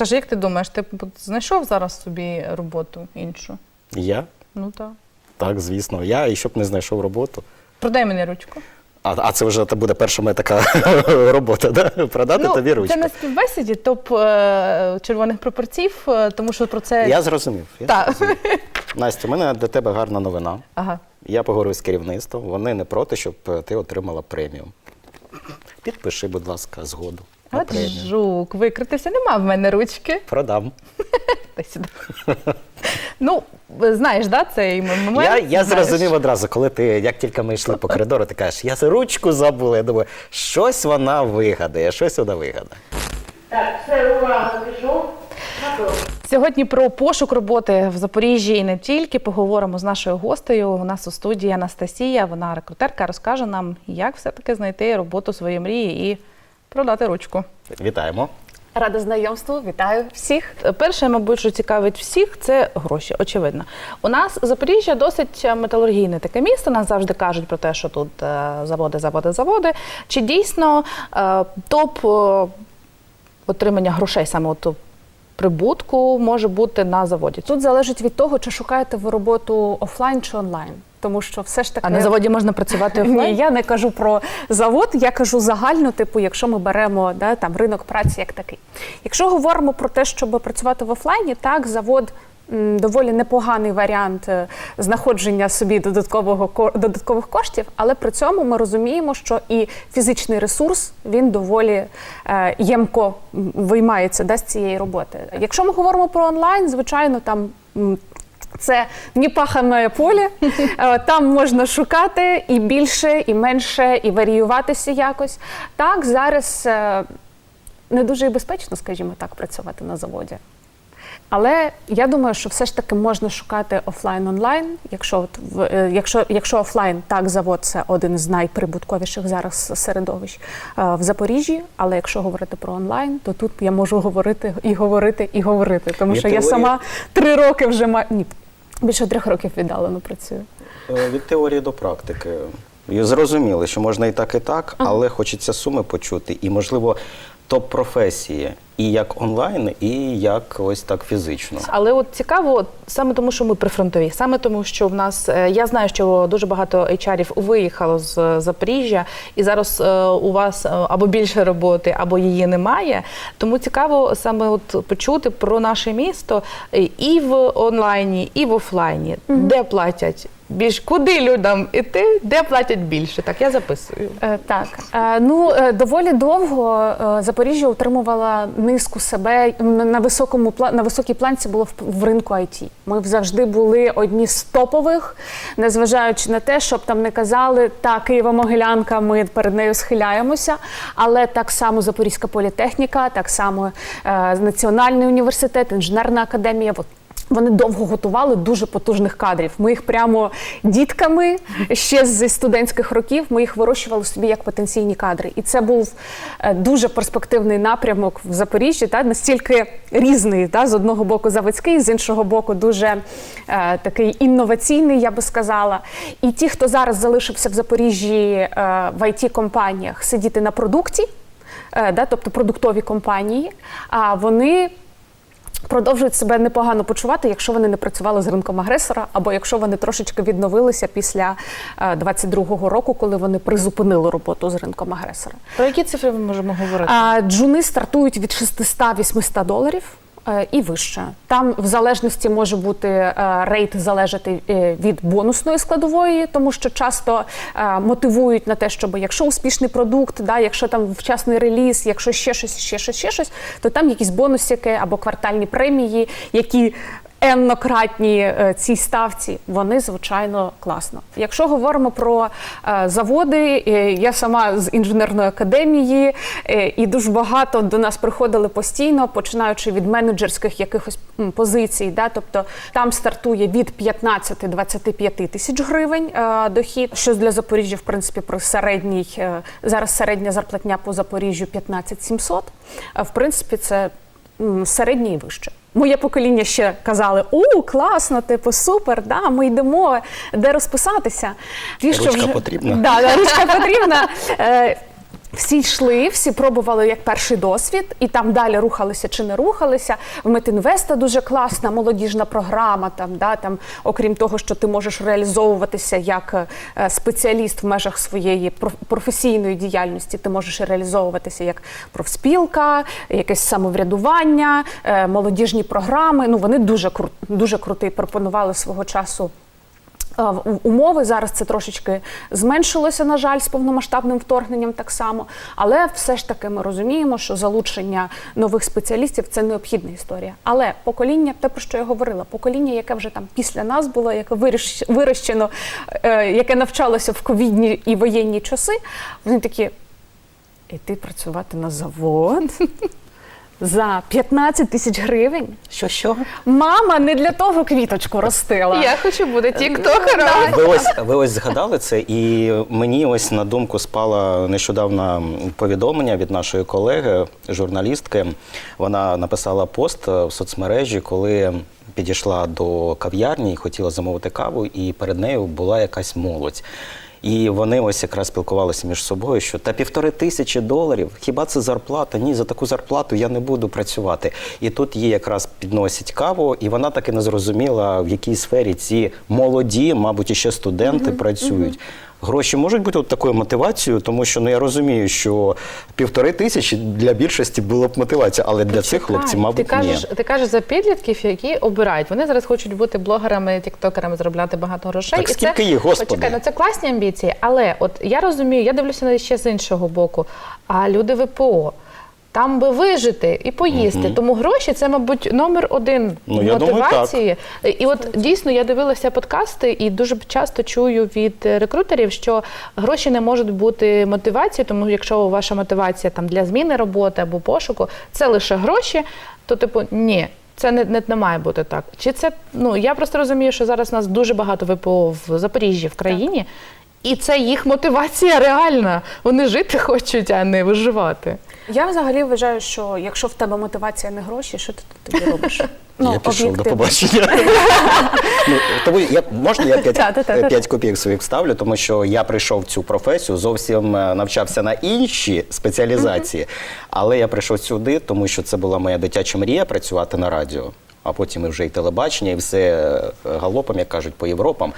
Саша, як ти думаєш, ти б знайшов зараз собі роботу іншу? Я? Ну так. Так, звісно. Я і щоб не знайшов роботу. Продай мені ручку. А, а це вже буде перша моя така робота, да? продати тобі ручку. Ну, Це на співбесіді топ е, червоних прапорців, е, тому що про це. Я зрозумів. Я Так. зрозумів. Настя, у мене для тебе гарна новина. Ага. Я поговорив з керівництвом, вони не проти, щоб е, ти отримала премію. Підпиши, будь ласка, згоду. От премію. жук, викритився, нема в мене ручки. Продам. Сюди. ну, знаєш, да, цей момент? Я, я Знаєш. зрозумів одразу, коли ти, як тільки ми йшли по коридору, ти кажеш, я за ручку забула. Я думаю, щось вона вигадає, щось вона вигадає. Так, все, увага, пішов. Готово. Сьогодні про пошук роботи в Запоріжжі і не тільки поговоримо з нашою гостею. У нас у студії Анастасія. Вона рекрутерка, розкаже нам, як все-таки знайти роботу своєї мрії і продати ручку. Вітаємо. Рада знайомству, вітаю всіх. Перше, мабуть, що цікавить всіх, це гроші. Очевидно. У нас Запоріжжя досить металургійне таке місто. Нас завжди кажуть про те, що тут е, заводи, заводи, заводи. Чи дійсно е, топ е, отримання грошей саме от прибутку може бути на заводі? Тут залежить від того, чи шукаєте ви роботу офлайн чи онлайн. Тому що все ж таки А на заводі можна працювати Ні, я не кажу про завод, я кажу загально, типу, якщо ми беремо да, там ринок праці як такий. Якщо говоримо про те, щоб працювати в офлайні, так завод. Доволі непоганий варіант е, знаходження собі додаткового ко- додаткових коштів, але при цьому ми розуміємо, що і фізичний ресурс він доволі е, ємко виймається да, з цієї роботи. Якщо ми говоримо про онлайн, звичайно, там це непахане поле. Там можна шукати і більше, і менше, і варіюватися якось. Так, зараз е, не дуже і безпечно, скажімо так, працювати на заводі. Але я думаю, що все ж таки можна шукати офлайн-онлайн. Якщо от в е, якщо, якщо офлайн, так завод це один з найприбутковіших зараз середовищ е, в Запоріжжі. Але якщо говорити про онлайн, то тут я можу говорити і говорити і говорити, тому Від що я сама три роки вже маю ні, більше трьох років віддалено працюю. Е, Від теорії до практики. І Зрозуміли, що можна і так, і так, але хочеться суми почути. І, можливо, топ-професії і як онлайн, і як ось так фізично. Але от цікаво, саме тому, що ми прифронтові, саме тому, що в нас е, я знаю, що дуже багато HR-ів виїхало з Запоріжжя, і зараз е, у вас е, або більше роботи, або її немає. Тому цікаво саме от почути про наше місто і в онлайні, і в офлайні, де платять більш куди людям іти, де платять більше. Так я записую. Е, Так, Е, ну е, доволі довго Запоріжжя утримувала низку себе на високому пла- на високій планці було в, в ринку IT. Ми завжди були одні з топових, незважаючи на те, щоб там не казали, та Києво-Могилянка, ми перед нею схиляємося. Але так само Запорізька політехніка, так само е, Національний університет, інженерна академія. от вони довго готували дуже потужних кадрів. Ми їх прямо дітками ще зі студентських років. Ми їх вирощували собі як потенційні кадри. І це був е, дуже перспективний напрямок в Запоріжжі, та настільки різний. Та з одного боку заводський, з іншого боку, дуже е, такий інноваційний, я би сказала. І ті, хто зараз залишився в Запоріжжі е, в it компаніях сидіти на продукті, е, да, тобто продуктові компанії, а вони продовжують себе непогано почувати, якщо вони не працювали з ринком агресора, або якщо вони трошечки відновилися після е, 22-го року, коли вони призупинили роботу з ринком агресора. Про які цифри ми можемо говорити? А джуни стартують від 600-800 доларів. Е, І вище. Там в залежності може бути рейд залежати е, від бонусної складової, тому що часто е, мотивують на те, щоб якщо успішний продукт, да, якщо там вчасний реліз, якщо ще щось, ще щось, ще щось, то там якісь бонусики або квартальні премії, які еннократні е, цій ставці, вони звичайно класно. Якщо говоримо про е, заводи, е, я сама з інженерної академії, і дуже багато до нас приходили постійно, починаючи від менеджерських якихось позицій. Да, тобто там стартує від 15-25 тисяч гривень дохід, що для Запоріжжя, в принципі, при середній зараз середня зарплатня по Запоріжжю 15 700. Е, В принципі, це середнє і вище. Моє покоління ще казали: у класно, типу, супер, да, ми йдемо, де розписатися. Ті, Ручка потрібна? Да, да, ручка потрібна. Всі йшли, всі пробували як перший досвід, і там далі рухалися чи не рухалися. В Метінвеста дуже класна молодіжна програма. Там, да, там, окрім того, що ти можеш реалізовуватися як е, спеціаліст в межах своєї проф- професійної діяльності, ти можеш реалізовуватися як профспілка, якесь самоврядування, е, молодіжні програми. Ну вони дуже кру- дуже круті пропонували свого часу. Умови зараз це трошечки зменшилося, на жаль, з повномасштабним вторгненням так само. Але все ж таки ми розуміємо, що залучення нових спеціалістів це необхідна історія. Але покоління, те про що я говорила, покоління, яке вже там після нас було, яке вирощ- вирощено, е, яке навчалося в ковідні і воєнні часи, вони такі. Іти працювати на завод за 15 тисяч гривень. Що що? Мама не для того квіточку ростила. Я хочу бути тіктокером. Ви ось ви ось згадали це, і мені ось на думку спало нещодавно повідомлення від нашої колеги, журналістки. Вона написала пост е, в соцмережі, коли підійшла до кав'ярні і хотіла замовити каву, і перед нею була якась молодь. І вони ось якраз спілкувалися між собою, що та півтори тисячі доларів, хіба це зарплата? Ні, за таку зарплату я не буду працювати. І тут їй якраз підносять каву, і вона таки не зрозуміла, в якій сфері ці молоді, мабуть, іще студенти працюють. Гроші можуть бути от такою мотивацією, тому що ну я розумію, що півтори тисячі для більшості було б мотивація, але для цих хлопців, мабуть, ти кажеш, ні. ти кажеш за підлітків, які обирають. Вони зараз хочуть бути блогерами, тіктокерами, заробляти багато грошей. Так скільки їх, Господи? Почекай, ну це класні амбіції. Але от я розумію, я дивлюся на ще з іншого боку. А люди ВПО. Там би вижити і поїсти. Тому гроші це, мабуть, номер один Ну, я думаю, мотивації. І от дійсно я дивилася подкасти і дуже часто чую від рекрутерів, що гроші не можуть бути мотивацією, тому якщо ваша мотивація там для зміни роботи або пошуку, це лише гроші, то типу ні. Це не, не, не має бути так. Чи це ну я просто розумію, що зараз у нас дуже багато ВПО в Запоріжжі в країні, і це їх мотивація реальна. Вони жити хочуть, а не виживати. Я взагалі вважаю, що якщо в тебе мотивація не гроші, що ти тут тоді робиш? я пішов до побачення. ну, тому я, можна я 5, Та-та-та-та. копійок своїх ставлю, тому що я прийшов в цю професію, зовсім е, навчався на інші спеціалізації, але я прийшов сюди, тому що це була моя дитяча мрія працювати на радіо, а потім і вже і телебачення, і все е, галопом, як кажуть, по Європам.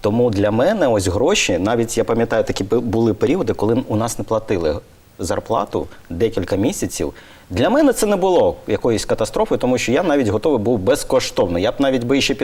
Тому для мене ось гроші, навіть я пам'ятаю, такі бу- були періоди, коли у нас не платили зарплату декілька місяців. Для мене це не було якоїсь катастрофи, тому що я навіть готовий був безкоштовно. Я б навіть би ще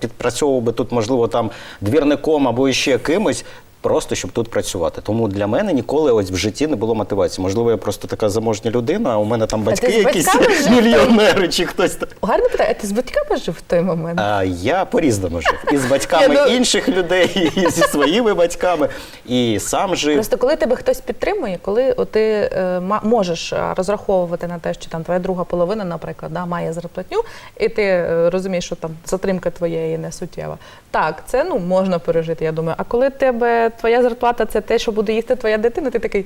підпрацьовував би тут, можливо, там двірником або ще кимось. Просто щоб тут працювати. Тому для мене ніколи ось в житті не було мотивації. Можливо, я просто така заможня людина, а у мене там батьки ти з якісь батьками жив? мільйонери чи хтось. там. Гарне питання, а ти з батьками жив в той момент? А я по-різному жив. І з батьками Ні, ну- інших людей, і зі своїми батьками, і сам жив. Просто коли тебе хтось підтримує, коли ти е, ма- можеш е, розраховувати на те, що там твоя друга половина, наприклад, да, має зарплатню, і ти е, розумієш, що там затримка твоєї не суттєва. Так, це ну можна пережити, я думаю. А коли тебе твоя зарплата це те, що буде їсти твоя дитина, ти такий.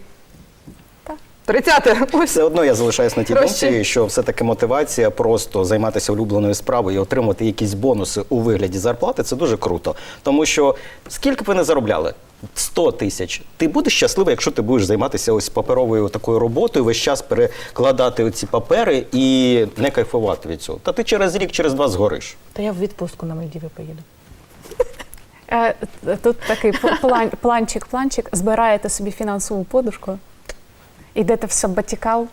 Так, 30 ось. Все одно я залишаюсь на тій думці, що все-таки мотивація просто займатися улюбленою справою і отримати якісь бонуси у вигляді зарплати це дуже круто. Тому що скільки б ви не заробляли? 100 тисяч. Ти будеш щасливий, якщо ти будеш займатися ось паперовою такою роботою, весь час перекладати оці папери і не кайфувати від цього. Та ти через рік, через два згориш. Та я в відпустку на Мальдіви поїду. Е, Тут такий план, планчик, планчик. Збираєте собі фінансову подушку, йдете в сабатікал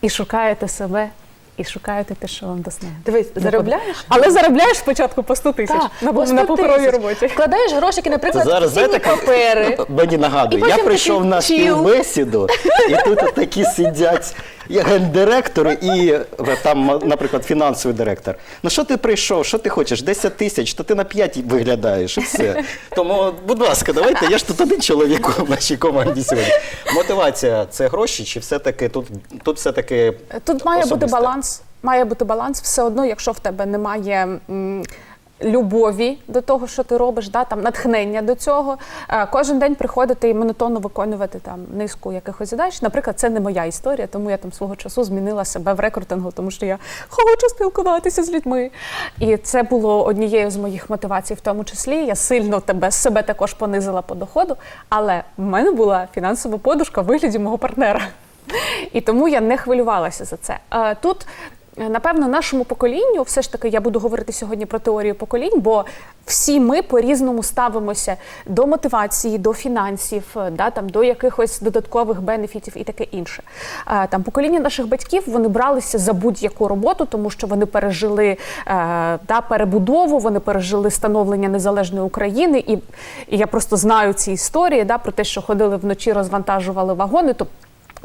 і шукаєте себе, і шукаєте те, що вам до сна. Дивись, заробляєш? Але заробляєш спочатку по 100 тисяч Так, на, по на 100 паперовій роботі. Вкладаєш грошики, наприклад, Зараз в цінні папери. мені нагадує, я прийшов на співбесіду, і тут такі сидять є гендиректори і е, там, наприклад, фінансовий директор. Ну що ти прийшов? Що ти хочеш? 10 тисяч, то ти на 5 виглядаєш і все. Тому, будь ласка, давайте. Я ж тут один чоловік у нашій команді сьогодні. Мотивація це гроші, чи все-таки тут, тут все-таки Тут має бути баланс. Має бути баланс. Все одно, якщо в тебе немає м, любові до того, що ти робиш, да, там натхнення до цього. Е, Кожен день приходити і монотонно виконувати там низку якихось задач. Наприклад, це не моя історія, тому я там свого часу змінила себе в рекрутингу, тому що я хочу спілкуватися з людьми. І це було однією з моїх мотивацій, в тому числі. Я сильно тебе себе також понизила по доходу, але в мене була фінансова подушка в вигляді мого партнера. І тому я не хвилювалася за це. Е, Тут, напевно, нашому поколінню, все ж таки, я буду говорити сьогодні про теорію поколінь, бо всі ми по-різному ставимося до мотивації, до фінансів, е, да, там, до якихось додаткових бенефітів і таке інше. Е, Там покоління наших батьків вони бралися за будь-яку роботу, тому що вони пережили е, да, перебудову, вони пережили становлення незалежної України. І, і я просто знаю ці історії да, про те, що ходили вночі, розвантажували вагони. Тобто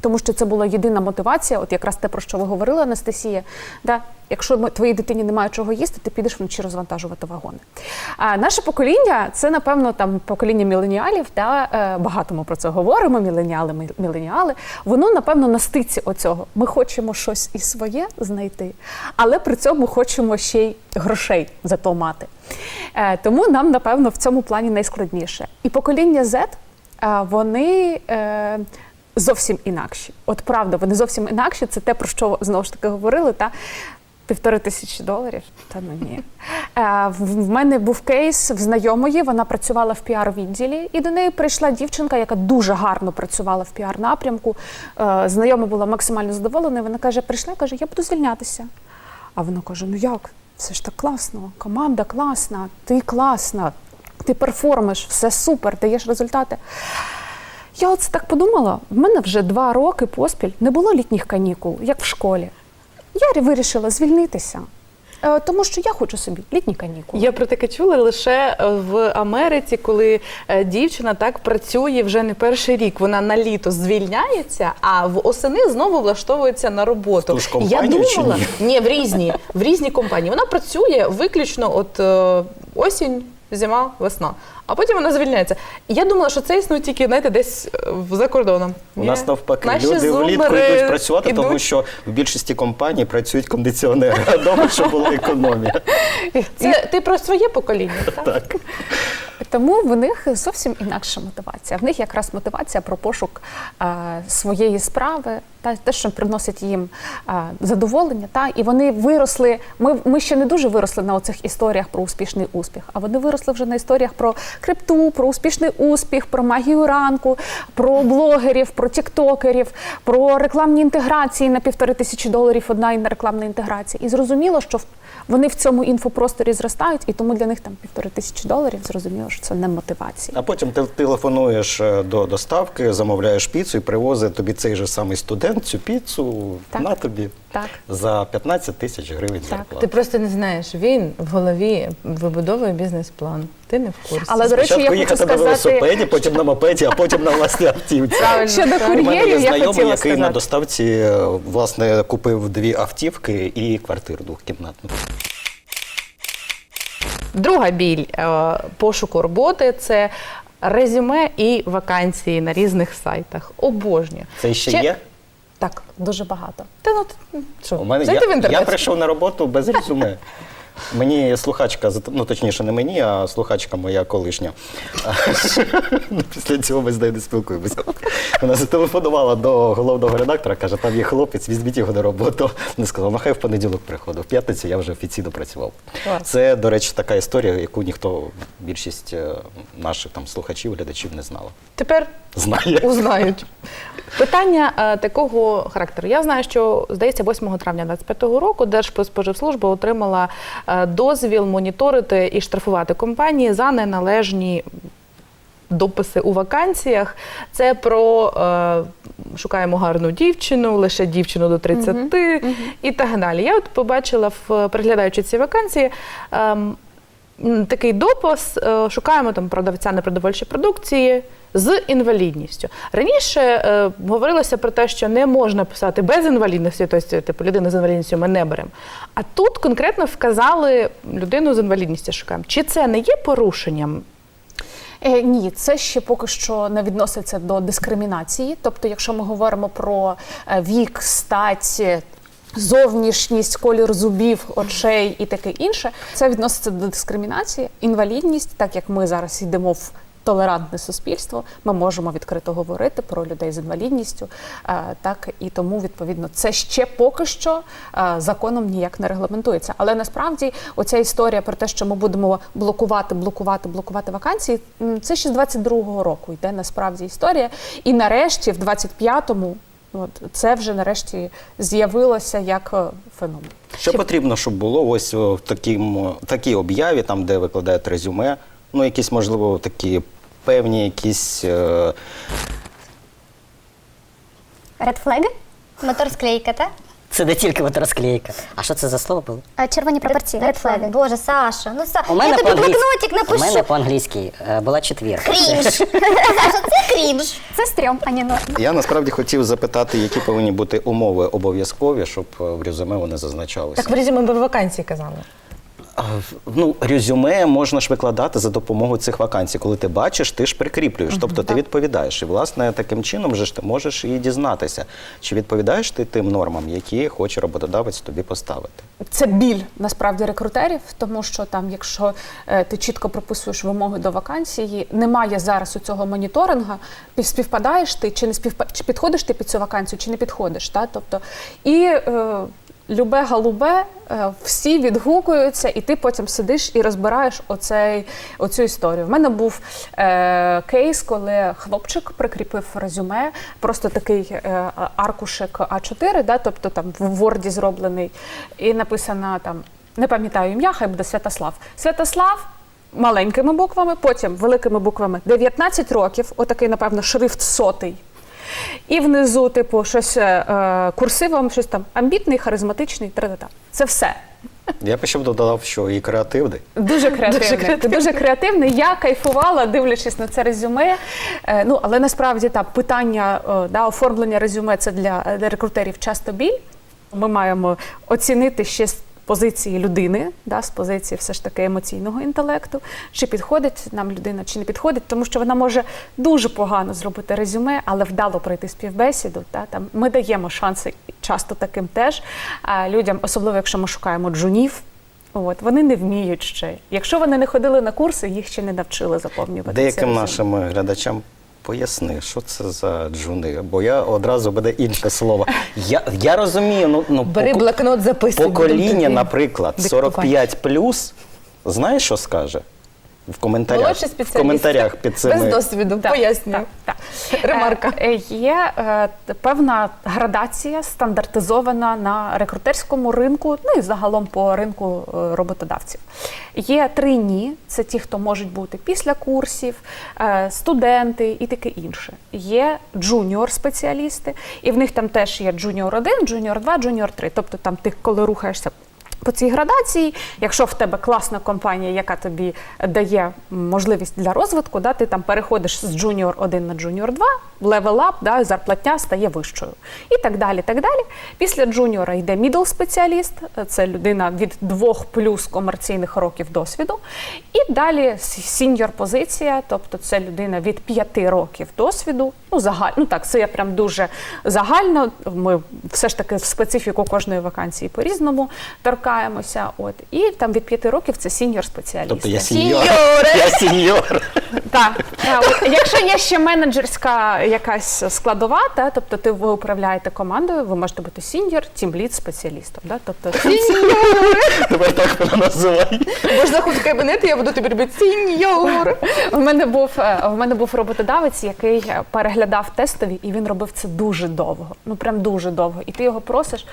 тому що це була єдина мотивація, от якраз те, про що ви говорили, Анастасія. Да? Якщо твоїй дитині немає чого їсти, ти підеш вночі розвантажувати вагони. А наше покоління це, напевно, там покоління міленіалів. Да? е, Багато ми про це говоримо. Міленіали, міленіали. Воно, напевно, на стиці оцього. Ми хочемо щось і своє знайти, але при цьому хочемо ще й грошей зато мати. Е, Тому нам, напевно, в цьому плані найскладніше. І покоління Z, е, вони. Зовсім інакші. От правда, вони зовсім інакші. Це те, про що знову ж таки говорили. Та півтори тисячі доларів. Та ну ні. Е, в мене був кейс в знайомої. Вона працювала в піар-відділі, і до неї прийшла дівчинка, яка дуже гарно працювала в піар-напрямку. Е, знайома була максимально задоволена. Вона каже: прийшла, каже, я буду звільнятися. А вона каже: Ну як? Це ж так класно, команда класна, ти класна, ти перформиш, все супер, даєш результати. Я оце так подумала, в мене вже два роки поспіль не було літніх канікул, як в школі. Я вирішила звільнитися, е, тому що я хочу собі літні канікули. Я про таке чула лише е, в Америці, коли е, дівчина так працює вже не перший рік. Вона на літо звільняється, а в осени знову влаштовується на роботу. ту ж Я компанію чи ні? ні, в різні, в різні компанії. Вона працює виключно от осінь. Зима, весна, а потім вона звільняється. І я думала, що це існує тільки знаєте, десь е, за кордоном. У нас навпаки, Наші люди влітку йдуть працювати, тому що в більшості компаній працюють кондиціонери, а вдома, щоб була економія. Це ти про своє покоління, так? Так. Тому в них зовсім інакша мотивація. В них якраз мотивація про пошук е, своєї справи, та те, що приносить їм е, задоволення. Та і вони виросли. Ми, ми ще не дуже виросли на оцих історіях про успішний успіх, а вони виросли вже на історіях про крипту, про успішний успіх, про магію ранку, про блогерів, про тіктокерів, про рекламні інтеграції на півтори тисячі доларів одна і- рекламна інтеграція. І зрозуміло, що вони в цьому інфопросторі зростають, і тому для них там півтори тисячі доларів зрозуміло, що це не мотивація. А потім ти телефонуєш е, до доставки, замовляєш піцу і привозить тобі цей же самий студент цю піцу Так. на тобі Так. за 15 тисяч гривень Так. зарплати. Ти просто не знаєш, він в голові вибудовує бізнес-план. Ти не в курсі. Але, до речі, я Спочатку хочу їхати на сказати, велосипеді, потім на мопеді, а потім на власній автівці. щодо У мене є кур'єрів, я знайомий, хотіла який на сказати. доставці е, власне купив дві автівки і квартиру двохкімнатну. Друга біль е, пошуку роботи це резюме і вакансії на різних сайтах. Обожнюю. Це ще є? Так. дуже багато. Та ну що? У мене Зайди в я, інтернет. я прийшов на роботу без резюме. Мені слухачка, ну точніше, не мені, а слухачка моя колишня. Після цього ми з нею не спілкуємося. Вона зателефонувала до головного редактора, каже, там є хлопець, візьміть його на роботу. Не сказав, нехай в понеділок приходив. В п'ятницю я вже офіційно працював. Це, до речі, така історія, яку ніхто, більшість е, наших там слухачів, глядачів не знала. Тепер Знає. узнають. Питання е, такого характеру. Я знаю, що здається, 8 травня 2025 року Держспоживслужба отримала е, дозвіл моніторити і штрафувати компанії за неналежні дописи у вакансіях. Це про е, шукаємо гарну дівчину, лише дівчину до 30 і так далі. Я от побачила, в переглядаючи ці вакансії. м, Такий допис, е, шукаємо там продавця непродовольчої продукції з інвалідністю. Раніше е, говорилося про те, що не можна писати без інвалідності, тобто, типу, людину з інвалідністю ми не беремо. А тут конкретно вказали людину з інвалідністю шукаємо. Чи це не є порушенням? Е, ні, це ще поки що не відноситься до дискримінації. Тобто, якщо ми говоримо про е, вік, стать, Зовнішність, колір зубів, очей і таке інше, це відноситься до дискримінації, інвалідність, так як ми зараз йдемо в толерантне суспільство, ми можемо відкрито говорити про людей з інвалідністю, е, так і тому відповідно це ще поки що е, законом ніяк не регламентується. Але насправді оця історія про те, що ми будемо блокувати, блокувати, блокувати вакансії, це ще з 22-го року йде насправді історія. І нарешті, в 25-му, от це вже нарешті з'явилося як е, феномен. Що потрібно, щоб було ось в таким, такій об'яві, там, де викладають резюме, ну, якісь, можливо, такі певні якісь. Е, Редфлеги? Моторсклейка, так? Це не тільки от розклейка. А що це за слово було? А, Червоні прапорці. Редфлеги. Боже, Саша, ну Са... У мене я тобі по-англійськи. блокнотик У мене по-англійськи е, була четвірка. Крінж. Саша, це крінж. Це стрьом, а не норм. Я насправді хотів запитати, які повинні бути умови обов'язкові, щоб е, в резюме вони зазначалися. Так в резюме ви вакансії казали. Ну, резюме можна ж викладати за допомогою цих вакансій. Коли ти бачиш, ти ж прикріплюєш, тобто ти відповідаєш. І, власне, таким чином вже ж ти можеш і дізнатися, чи відповідаєш ти тим нормам, які хоче роботодавець тобі поставити. Це біль насправді рекрутерів, тому що там, якщо е, ти чітко прописуєш вимоги до вакансії, немає зараз у цього моніторинга, пів- співпадаєш ти чи не співпа... чи підходиш ти під цю вакансію, чи не підходиш. Та? Тобто, і е, любе галубе, е, всі відгукуються, і ти потім сидиш і розбираєш оцей, оцю історію. В мене був е, кейс, коли хлопчик прикріпив резюме, просто такий е, аркушик А4, да, тобто там в Word зроблений, і написано там, не пам'ятаю ім'я, хай буде Святослав. Святослав. Маленькими буквами, потім великими буквами 19 років, отакий, напевно, шрифт сотий. І внизу, типу, щось е, курсивом, щось там амбітний, харизматичний, тра-та-та. Це все. Я б ще б додав, що і креативний. Дуже креативний. Ти дуже креативний. Я кайфувала, дивлячись на це резюме. Е, ну, але насправді так, питання е, да, оформлення резюме це для, для рекрутерів часто біль. Ми маємо оцінити ще з позиції людини, да, з позиції все ж таки емоційного інтелекту, чи підходить нам людина, чи не підходить, тому що вона може дуже погано зробити резюме, але вдало пройти співбесіду. Та, там, ми даємо шанси часто таким теж а, людям, особливо якщо ми шукаємо джунів. От вони не вміють ще. Якщо вони не ходили на курси, їх ще не навчили заповнювати. Деяким нашим глядачам поясни, що це за джуни, бо я одразу буде інше слово. Я, я розумію, ну, ну Бери блокнот, записуй. покоління, наприклад, диктувати. 45 знаєш, що скаже? В коментарях, Молодші в спеціалісти. коментарях під цими. Без досвіду, Так, пояснюю. так, так. Ремарка. Е, е, Є е, певна градація стандартизована на рекрутерському ринку, ну і загалом по ринку е, роботодавців. Є три ні, це ті, хто можуть бути після курсів, е, студенти і таке інше. Є джуніор спеціалісти, і в них там теж є джуніор 1, джуніор 2, джуніор 3. Тобто там ти, коли рухаєшся по цій градації, якщо в тебе класна компанія, яка тобі дає можливість для розвитку, да, ти там переходиш з Junior 1 на Junior 2, левел ап, да, зарплатня стає вищою. І так далі. так далі. Після джуніора йде middle спеціаліст, це людина від двох плюс комерційних років досвіду. І далі сіньор позиція, тобто це людина від п'яти років досвіду. Ну, загаль, ну так, це я прям дуже загально. Ми все ж таки в специфіку кожної вакансії по-різному торкаємося. От і там від п'яти років це сіньор спеціаліст. Тобто я сіньор. Я сіньор. Так, якщо є ще менеджерська якась складова, та, тобто ти ви управляєте командою, ви можете бути сіньор, тімлід спеціалістом. Да? Тобто Тепер так називай. Бо ж заходь в кабінет, і я буду тобі робити сіньор. в мене був е, в мене був роботодавець, який переглядав тестові, і він робив це дуже довго. Ну прям дуже довго. І ти його просиш.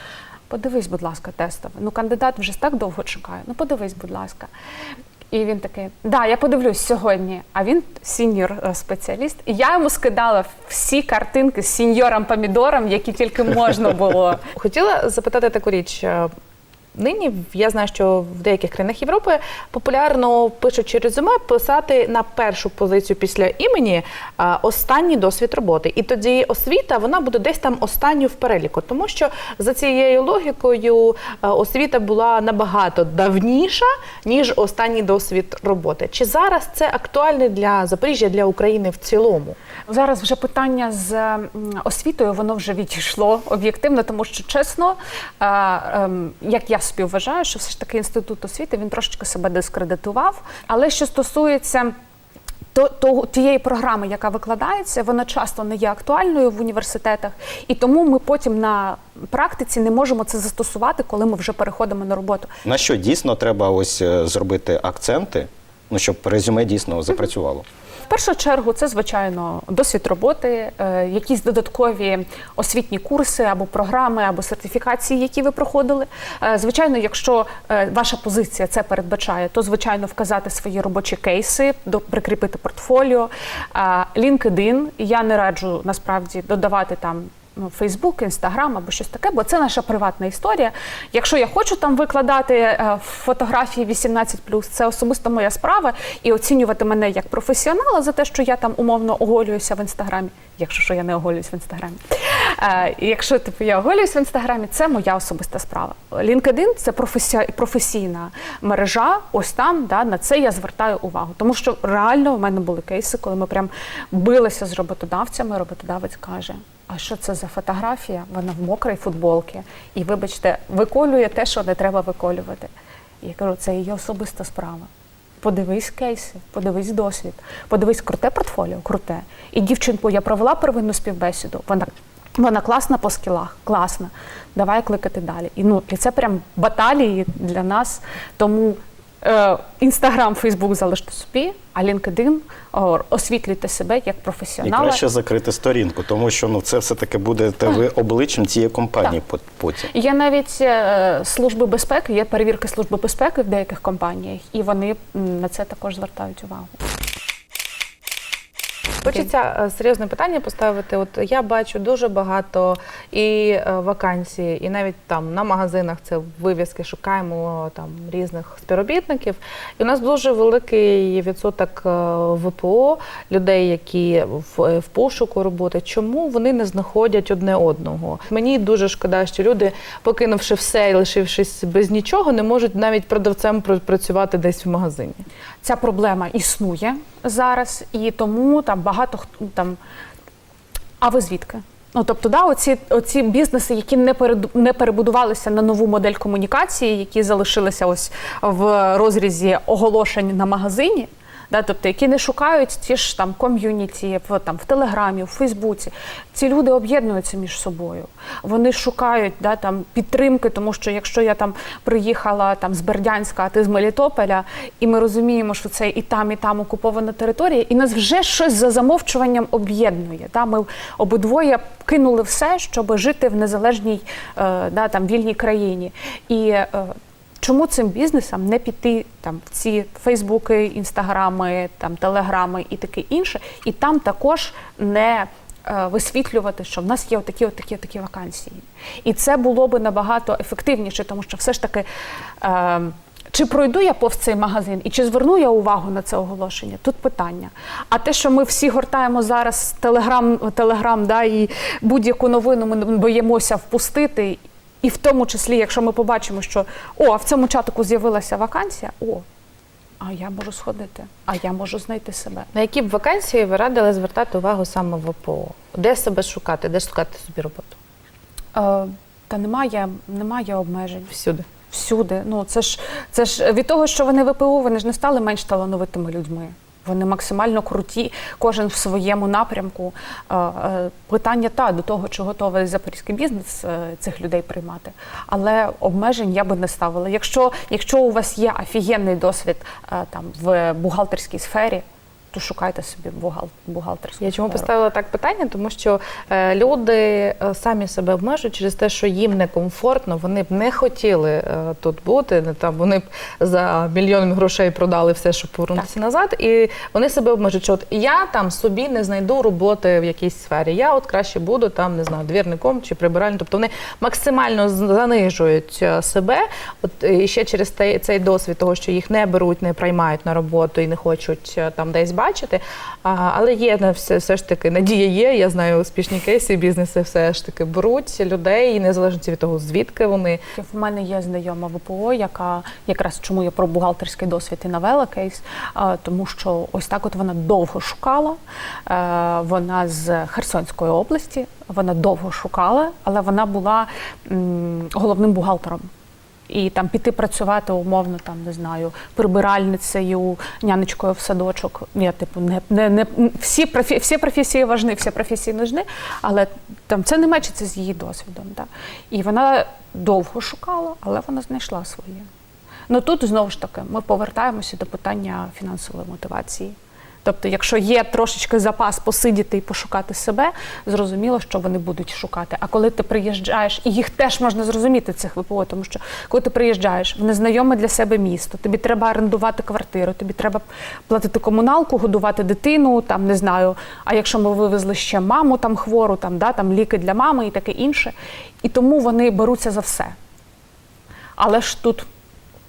Подивись, будь ласка, тестове. Ну, кандидат вже так довго чекає. Ну, подивись, будь ласка. І він такий, да, я подивлюсь сьогодні. А він сіньор е, спеціаліст. І я йому скидала всі картинки з сіньором помідором, які тільки можна було. Хотіла запитати таку річ. Е, нині я знаю, що в деяких країнах Європи популярно пишучи резюме, писати на першу позицію після імені останній досвід роботи. І тоді освіта вона буде десь там останньою в переліку, тому що за цією логікою освіта була набагато давніша ніж останній досвід роботи. Чи зараз це актуально для Запоріжжя, для України в цілому? Зараз вже питання з освітою, воно вже відійшло об'єктивно, тому що чесно, е, ем, як я собі вважаю, що все ж таки інститут освіти він трошечки себе дискредитував. Але що стосується то, то тієї програми, яка викладається, вона часто не є актуальною в університетах, і тому ми потім на практиці не можемо це застосувати, коли ми вже переходимо на роботу. На що дійсно треба ось е, зробити акценти, ну щоб резюме дійсно запрацювало? Першу чергу це звичайно досвід роботи, е, якісь додаткові освітні курси або програми, або сертифікації, які ви проходили. Е, звичайно, якщо е, ваша позиція це передбачає, то звичайно вказати свої робочі кейси, прикріпити портфоліо. LinkedIn, я не раджу насправді додавати там. Ну, Фейсбук, Інстаграм або щось таке, бо це наша приватна історія. Якщо я хочу там викладати е, фотографії 18+, це особисто моя справа, і оцінювати мене як професіонала за те, що я там умовно оголююся в інстаграмі. Якщо що я не оголююсь в інстаграмі. Е, і якщо типу я оголююсь в інстаграмі, це моя особиста справа. LinkedIn – це професі- професійна мережа. Ось там да, на це я звертаю увагу. Тому що реально в мене були кейси, коли ми прям билися з роботодавцями. Роботодавець каже: а що це за фотографія? Вона в мокрій футболці. І, вибачте, виколює те, що не треба виколювати. Я кажу, це її особиста справа. Подивись кейси, подивись досвід, подивись круте портфоліо, круте. І дівчинку я провела первинну співбесіду. Вона вона класна по скілах, класна. Давай кликати далі. І ну і це прям баталії для нас. Тому інстаграм, Фейсбук залиште собі, а LinkedIn освітлюйте себе як І краще закрити сторінку, тому що ну це все таки будете ви обличчям цієї компанії по- потім. Є навіть е, служби безпеки, є перевірки служби безпеки в деяких компаніях, і вони на це також звертають увагу. Хочеться е, серйозне питання поставити. От я бачу дуже багато і е, вакансій, і навіть там на магазинах це вивіски шукаємо там різних співробітників. І у нас дуже великий відсоток е, ВПО людей, які в, в пошуку роботи. Чому вони не знаходять одне одного? Мені дуже шкода, що люди, покинувши все і лишившись без нічого, не можуть навіть продавцем пр- працювати десь в магазині. Ця проблема існує зараз, і тому там багато хто там. А ви звідки? Ну тобто, да, оці, оці бізнеси, які не перед не перебудувалися на нову модель комунікації, які залишилися ось в розрізі оголошень на магазині. Да, тобто, які не шукають ті ж там ком'юніті в там в Телеграмі, в Фейсбуці. Ці люди об'єднуються між собою. Вони шукають да, там підтримки, тому що якщо я там приїхала там з Бердянська, а ти з Мелітополя, і ми розуміємо, що це і там, і там окупована територія, і нас вже щось за замовчуванням об'єднує. Да? Ми обидвоє кинули все, щоб жити в незалежній е, да, там вільній країні. І е, Чому цим бізнесам не піти там в ці Фейсбуки, інстаграми, там телеграми і таке інше, і там також не е, висвітлювати, що в нас є отакі, отакі, отакі вакансії. І це було би набагато ефективніше, тому що все ж таки. Е, чи пройду я повз цей магазин і чи зверну я увагу на це оголошення? Тут питання. А те, що ми всі гортаємо зараз телеграм, телеграм да, і будь-яку новину ми боїмося впустити, і в тому числі, якщо ми побачимо, що о, а в цьому чатику з'явилася вакансія, о, а я можу сходити, а я можу знайти себе. На які б вакансії ви радили звертати увагу саме в ВПО? Де себе шукати, де шукати собі роботу? Е, та немає, немає обмежень. Всюди. Всюди. Ну це ж це ж від того, що вони ВПО, вони ж не стали менш талановитими людьми. Вони максимально круті, кожен в своєму напрямку. Е, е, Питання та до того, чи готовий запорізький бізнес е, цих людей приймати. Але обмежень я би не ставила. Якщо, якщо у вас є офігенний досвід там в бухгалтерській сфері, то шукайте собі бухгал, бухгалтерську. Я чому поставила так питання? Тому що е, люди е, самі себе обмежують через те, що їм некомфортно, вони б не хотіли е, тут бути. Не там вони б за мільйон грошей продали все, щоб повернутися назад. І вони себе обмежують. Що от я там собі не знайду роботи в якійсь сфері. Я от краще буду там, не знаю, двірником чи прибиральним. Тобто вони максимально занижують себе. От і ще через цей досвід того, що їх не беруть, не приймають на роботу і не хочуть там десь бачити. А, але є на все, все ж таки надія є. Я знаю успішні кейси, бізнеси все ж таки беруть людей, і незалежно від того, звідки вони. В мене є знайома ВПО, яка якраз чому я про бухгалтерський досвід і навела кейс, а, тому що ось так от вона довго шукала. Е, Вона з Херсонської області, вона довго шукала, але вона була м, головним бухгалтером. І там піти працювати умовно, там не знаю, прибиральницею, нянечкою в садочок. Я типу не, не, не всі профі, всі професії важні, всі професії нужні, але там це не мечиться з її досвідом. Да. І вона довго шукала, але вона знайшла своє. Ну тут знову ж таки ми повертаємося до питання фінансової мотивації. Тобто, якщо є трошечки запас посидіти і пошукати себе, зрозуміло, що вони будуть шукати. А коли ти приїжджаєш, і їх теж можна зрозуміти цих ВПО, тому що коли ти приїжджаєш в незнайоме для себе місто, тобі треба орендувати квартиру, тобі треба платити комуналку, годувати дитину, там не знаю. А якщо ми вивезли ще маму там хвору, там да там ліки для мами і таке інше, і тому вони беруться за все. Але ж тут,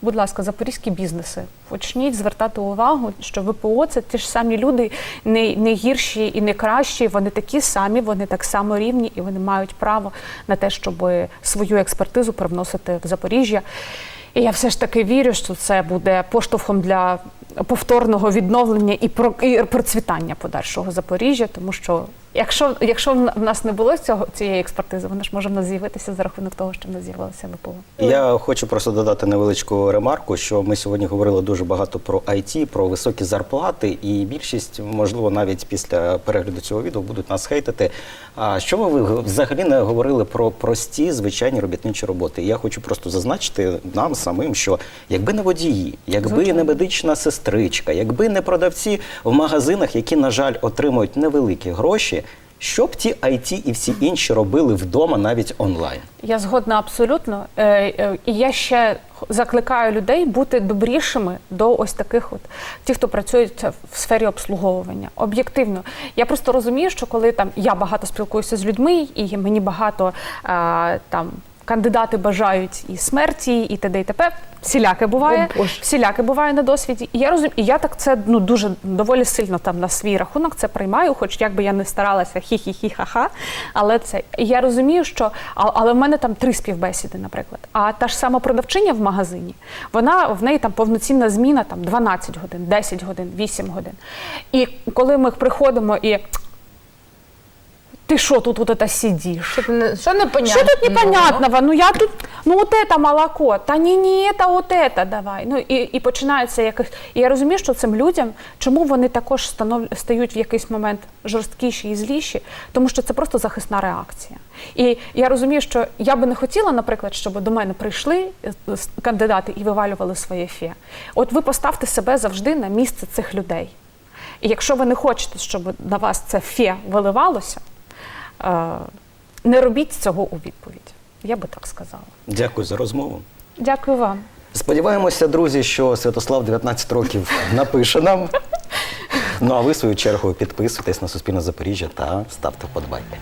будь ласка, запорізькі бізнеси, почніть звертати увагу, що ВПО це ті ж самі люди, не, не гірші і не кращі. Вони такі самі, вони так само рівні, і вони мають право на те, щоб свою експертизу привносити в Запоріжжя. І я все ж таки вірю, що це буде поштовхом для повторного відновлення і про процвітання подальшого Запоріжжя, тому що якщо, якщо в нас не було цього цієї експертизи, вона ж може в нас з'явитися за рахунок того, що в нас з'явилося ВПО. Я хочу просто додати невеличку ремарку, що ми сьогодні говорили дуже багато про IT, про високі зарплати, і більшість, можливо, навіть після перегляду цього відео будуть нас хейтити. А що ви взагалі не говорили про прості звичайні робітничі роботи? Я хочу просто зазначити нам самим, що якби не водії, якби Звичайно. не медична сестричка, якби не продавці в магазинах, які, на жаль, отримують невеликі гроші. Що б ті IT і всі інші робили вдома навіть онлайн? Я згодна абсолютно. Е, е, І я ще закликаю людей бути добрішими до ось таких, от ті, хто працюють в сфері обслуговування. Об'єктивно, я просто розумію, що коли там я багато спілкуюся з людьми, і мені багато там. Кандидати бажають і смерті, і т.д. і т.п. Всіляке буває, О, всіляке буває на досвіді. І я розумію, і я так це ну дуже доволі сильно там на свій рахунок це приймаю, хоч як би я не старалася хі-хі-хі, ха-ха. Але це я розумію, що але в мене там три співбесіди, наприклад. А та ж сама продавчиня в магазині, вона в неї там повноцінна зміна там 12 годин, 10 годин, 8 годин. І коли ми приходимо і. Ти що тут от это сидиш? Що, не, що непонятно? Что тут непонятного? Ну я тут, ну от это молоко, та ні, ні, та от это давай. Ну і, і починається якось. І я розумію, що цим людям, чому вони також станов... стають в якийсь момент жорсткіші і зліші, тому що це просто захисна реакція. І я розумію, що я би не хотіла, наприклад, щоб до мене прийшли е, с- кандидати і вивалювали своє фе. От ви поставте себе завжди на місце цих людей. І якщо ви не хочете, щоб на вас це фе виливалося, е, не робіть цього у відповідь. Я би так сказала. Дякую за розмову. Дякую вам. Сподіваємося, друзі, що Святослав 19 років напише нам. Ну а ви, в свою чергу, підписуйтесь на Суспільне Запоріжжя та ставте вподобайки.